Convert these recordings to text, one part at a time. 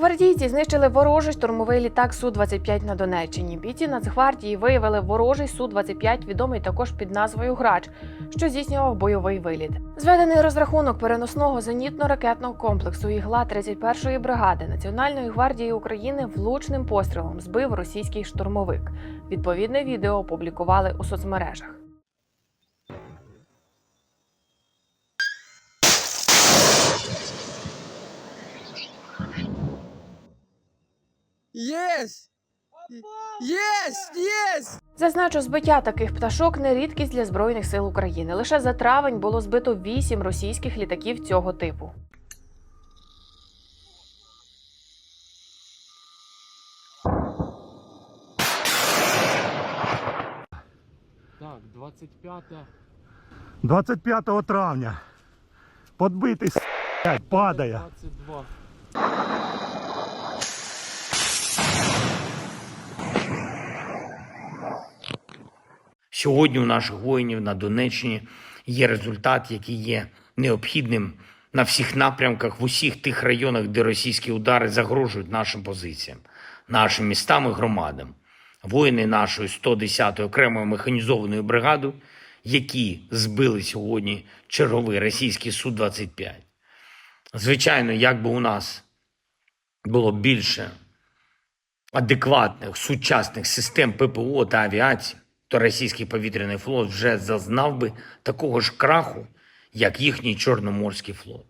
Гвардійці знищили ворожий штурмовий літак Су-25 на Донеччині. Бійці Нацгвардії виявили ворожий Су-25, відомий також під назвою Грач, що здійснював бойовий виліт. Зведений розрахунок переносного зенітно-ракетного комплексу Ігла 31-ї бригади Національної гвардії України влучним пострілом збив російський штурмовик. Відповідне відео опублікували у соцмережах. Єсть! Єсть! Єсть! Зазначу, збиття таких пташок не рідкість для збройних сил України. Лише за травень було збито вісім російських літаків цього типу. Так, 25 25 травня. Подбитий с***, падає. 22. Сьогодні у наших воїнів на Донеччині є результат, який є необхідним на всіх напрямках в усіх тих районах, де російські удари загрожують нашим позиціям, нашим містам і громадам. Воїни нашої 110-ї окремої механізованої бригади, які збили сьогодні черговий російський Су-25. Звичайно, як би у нас було більше адекватних сучасних систем ППО та авіації, то російський повітряний флот вже зазнав би такого ж краху, як їхній Чорноморський флот.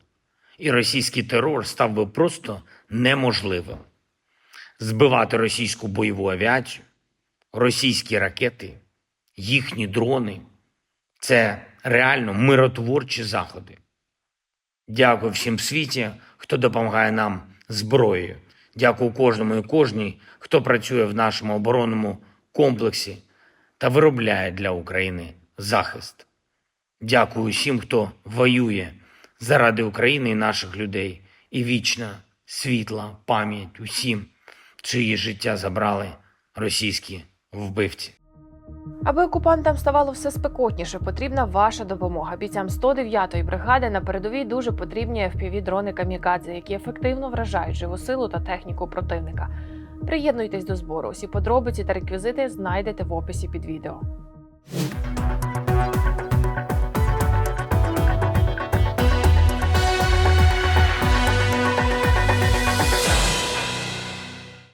І російський терор став би просто неможливим. Збивати російську бойову авіацію, російські ракети, їхні дрони це реально миротворчі заходи. Дякую всім світі, хто допомагає нам зброєю. Дякую кожному і кожній, хто працює в нашому оборонному комплексі та виробляє для України захист. Дякую усім, хто воює заради України і наших людей. І вічна світла пам'ять усім, чиї життя забрали російські вбивці. Аби окупантам ставало все спекотніше, потрібна ваша допомога. Бійцям 109-ї бригади на передовій дуже потрібні fpv дрони камікадзе, які ефективно вражають живу силу та техніку противника. Приєднуйтесь до збору. Усі подробиці та реквізити знайдете в описі під відео.